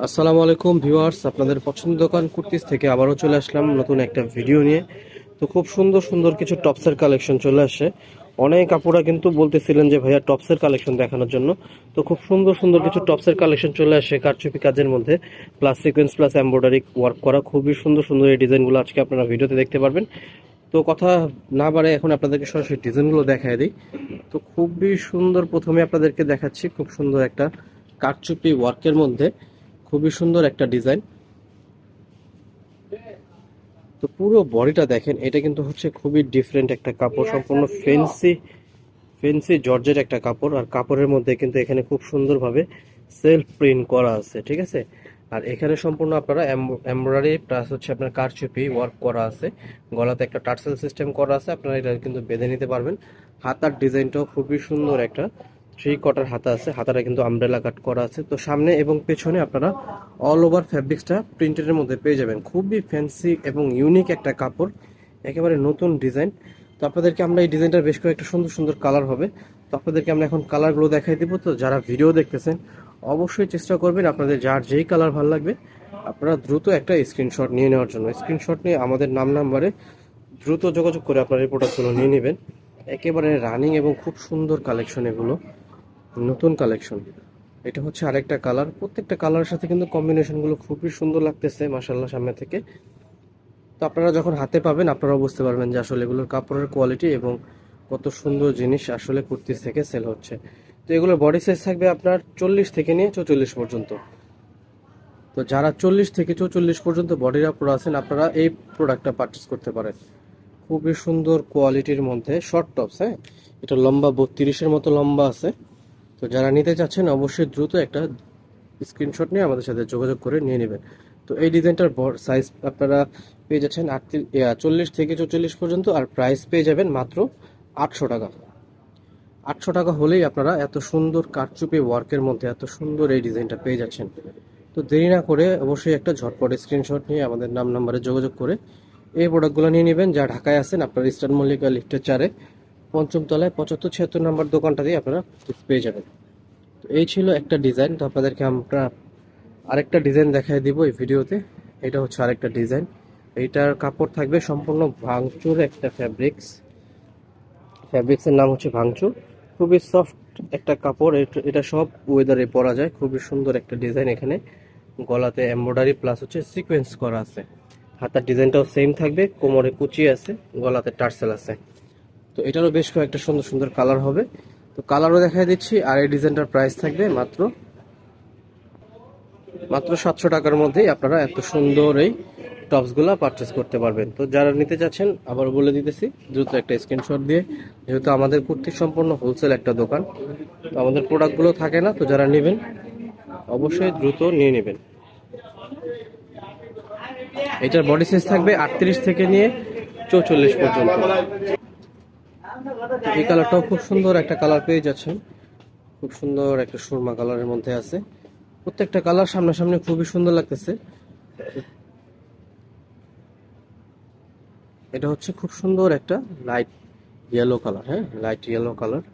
আসসালামু আলাইকুম ভিউয়ার্স, আপনাদের পছন্দ দোকান কুর্তিস থেকে আবারও চলে আসলাম নতুন একটা ভিডিও নিয়ে। তো খুব সুন্দর সুন্দর কিছু টপসের কালেকশন চলে আসে। অনেক আপুরা কিন্তু বলতেছিলেন যে, ভাইয়া, টপসের কালেকশন দেখানোর জন্য। তো খুব সুন্দর সুন্দর কিছু টপসের কালেকশন চলে আসে কারচুপি কাজের মধ্যে। Plus sequence, plus embroidery work করা খুবই সুন্দর সুন্দর এই ডিজাইনগুলো আজকে আপনারা ভিডিওতে দেখতে পারবেন। তো কথা না বাড়ে, এখন আপনাদেরকে সরাসরি ডিজাইনগুলো দেখায় দিই। তো খুবই সুন্দর প্রথমে আপনাদেরকে দেখাচ্ছি খুব সুন্দর একটা কারচুপি ওয়ার্কের মধ্যে। খুবই সুন্দর একটা ডিজাইন। তো পুরো বডিটা দেখেন, এটা কিন্তু হচ্ছে খুবই ডিফারেন্ট একটা কাপড়, সম্পূর্ণ ফেন্সি ফেন্সি জর্জের একটা কাপড়। আর কাপড়ের মধ্যে কিন্তু এখানে খুব সুন্দরভাবে সেলফ প্রিন্ট করা আছে, ঠিক আছে? আর এখানে সম্পূর্ণ আপনারা এমব্রয়ডারি প্লাস হচ্ছে আপনার কারচুপি ওয়ার্ক করা আছে। গলাতে একটা টার্সেল সিস্টেম করা আছে, আপনারা এটা কিন্তু বেঁধে নিতে পারবেন। হাতার ডিজাইনটাও খুবই সুন্দর একটা। থ্রি কটার হাতা আছে, হাতাটা কিন্তু আমব্রেলা কাট করা আছে। তো সামনে এবং পেছনে আপনারা অল ওভার ফ্যাব্রিক্সটা প্রিন্টের মধ্যে পেয়ে যাবেন। খুবই ফ্যান্সি এবং ইউনিক একটা কাপড়, একেবারে নতুন ডিজাইন তো আপনাদেরকে আমরা এই ডিজাইনটার বেশ কয়েকটা সুন্দর সুন্দর কালার হবে। তো আপনাদেরকে আমরা এখন কালারগুলো দেখাই দিব। তো যারা ভিডিও দেখতেছেন, অবশ্যই চেষ্টা করবেন আপনাদের যার যেই কালার ভালো লাগবে, আপনারা দ্রুত একটা স্ক্রিনশট নিয়ে নেওয়ার জন্য। স্ক্রিনশট নিয়ে আমাদের নাম নাম্বারে দ্রুত যোগাযোগ করে আপনারা এই প্রোডাক্টগুলো নিয়ে নেবেন। একেবারে রানিং এবং খুব সুন্দর কালেকশন এগুলো। নতুন কালেকশন এটা হচ্ছে আরেকটা কালার প্রত্যেকটা কালারের সাথে কিন্তু কম্বিনেশনগুলো খুবই সুন্দর লাগতেছে মাসাল্লাহ সামনে থেকে। তো আপনারা যখন হাতে পাবেন, আপনারাও বুঝতে পারবেন যে আসলে এগুলোর কাপড়ের কোয়ালিটি এবং কত সুন্দর জিনিস আসলে কুর্তিস থেকে সেল হচ্ছে। তো এগুলোর বডি সাইজ থাকবে আপনার চল্লিশ থেকে নিয়ে চৌচল্লিশ পর্যন্ত। তো যারা চল্লিশ থেকে চৌচল্লিশ পর্যন্ত বডির আপনারা আছেন, আপনারা এই প্রোডাক্টটা পারচেস করতে পারেন। খুবই সুন্দর কোয়ালিটির মধ্যে শর্ট টপস হ্যাঁ? এটা লম্বা বত্রিশের মতো লম্বা আছে। তো যারা নিতে চাচ্ছেন, অবশ্যই দ্রুত একটা স্ক্রিনশট নিয়ে আমাদের সাথে যোগাযোগ করে নিয়ে নেবেন। তো এই ডিজাইনটার সাইজ আপনারা পেয়ে যাচ্ছেন চল্লিশ থেকে চৌচল্লিশ পর্যন্ত আর প্রাইস পেয়ে যাবেন মাত্র আটশো টাকা। আটশো টাকা হলেই আপনারা এত সুন্দর কারচুপি ওয়ার্কের মধ্যে এত সুন্দর এই ডিজাইনটা পেয়ে যাচ্ছেন। তো দেরি না করে অবশ্যই একটা ঝটপট স্ক্রিনশট নিয়ে আমাদের নাম নাম্বারে যোগাযোগ করে এই প্রোডাক্টগুলো নিয়ে নেবেন। যা ঢাকায় আছেন আপনার ইস্টার্ন মল্লিকা লিফটের চারে পঞ্চম তলায় পঁচাত্তর ছিয়াত্তর নাম্বার দোকানটা দিয়ে আপনারা পেয়ে যাবেন। তো এই ছিল একটা ডিজাইন তো আপনাদেরকে আমরা আরেকটা ডিজাইন দেখাই দিব এই ভিডিওতে। এটা হচ্ছে আরেকটা ডিজাইন এইটার কাপড় থাকবে সম্পূর্ণ ভাঙচুর একটা ফ্যাব্রিক্স ফ্যাব্রিক্সের নাম হচ্ছে ভাঙচুর। খুবই সফট একটা কাপড়, এটা- সব ওয়েদারে পরা যায়। খুবই সুন্দর একটা ডিজাইন এখানে। গলাতে এমব্রয়ডারি প্লাস হচ্ছে সিকোয়েন্স করা আছে। হাতার ডিজাইনটাও সেম থাকবে, কোমরে কুচি আছে, গলাতে টার্সেল আছে। তো এটারও বেশ কয়েকটা সুন্দর সুন্দর কালার হবে। তো কালারও দেখাই দিচ্ছি, আর এই ডিজাইনটার প্রাইস থাকবে মাত্র মাত্র সাতশো টাকার মধ্যেই আপনারা এত সুন্দর এই টপসগুলো পারচেস করতে পারবেন। তো যারা নিতে চাচ্ছেন আবার বলে দিতেছি, দ্রুত একটা স্ক্রিনশট দিয়ে, যেহেতু আমাদের কুর্তি সম্পূর্ণ হোলসেল একটা দোকান, তো আমাদের প্রোডাক্টগুলো থাকে না, তো যারা নেবেন, অবশ্যই দ্রুত নিয়ে নেবেন। এটার বডি সাইজ থাকবে আটত্রিশ থেকে নিয়ে চৌচল্লিশ পর্যন্ত। এই কালারটাও খুব সুন্দর একটা কালার পেয়ে যাচ্ছেন। খুব সুন্দর একটা সুরমা কালারের মধ্যে আছে। প্রত্যেকটা কালার সামনাসামনি খুবই সুন্দর লাগতেছে। এটা হচ্ছে খুব সুন্দর একটা লাইট ইয়েলো কালার হ্যাঁ? Light yellow colour.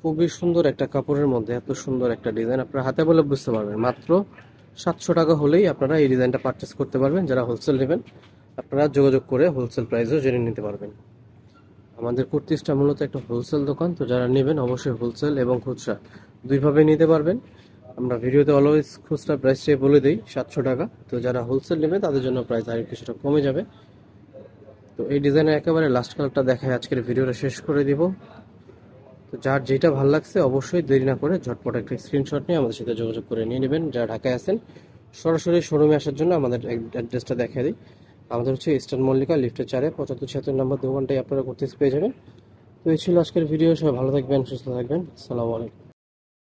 খুবই সুন্দর একটা কাপড়ের মধ্যে এত সুন্দর একটা ডিজাইন। আপনারা হাতে বলে বুঝতে পারবেন। মাত্র সাতশো টাকা হলেই আপনারা এই ডিজাইনটা পারচেস করতে পারবেন। যারা হোলসেল নেবেন আপনারা যোগাযোগ করে হোলসেল প্রাইসও জেনে নিতে পারবেন। আমাদের কুর্তিসটা মূলত একটা হোলসেল দোকান, তো যারা নেবেন অবশ্যই হোলসেল এবং খুচরা দুইভাবে নিতে পারবেন। আমরা ভিডিওতে অলওয়েজ খুচরা প্রাইসটাই বলে দিই, সাতশো টাকা। তো যারা হোলসেল নেবে, তাদের জন্য প্রাইস আর কিছুটা কমে যাবে। তো এই ডিজাইনের একেবারে লাস্ট কালারটা দেখায় আজকের ভিডিওটা শেষ করে দিব। তো যার যেটা ভালো লাগছে অবশ্যই দেরি না করে ঝটপট একটা স্ক্রিনশট নিয়ে আমাদের সাথে যোগাযোগ করে নিয়ে নেবেন। যারা ঢাকায় আছেন, সরাসরি শোরুমে আসার জন্য আমাদের অ্যাড্রেসটা দেখা দিই। আমাদের হচ্ছে ইস্টার্ন মল্লিকা লিফটের চারে, পঁচাত্তর, ছিয়াত্তর নম্বর দোকানটাই আপনারা করতে পেয়ে যাবেন। তো এই ছিল আজকের ভিডিও সবাই ভালো থাকবেন, সুস্থ থাকবেন। আসসালামু আলাইকুম।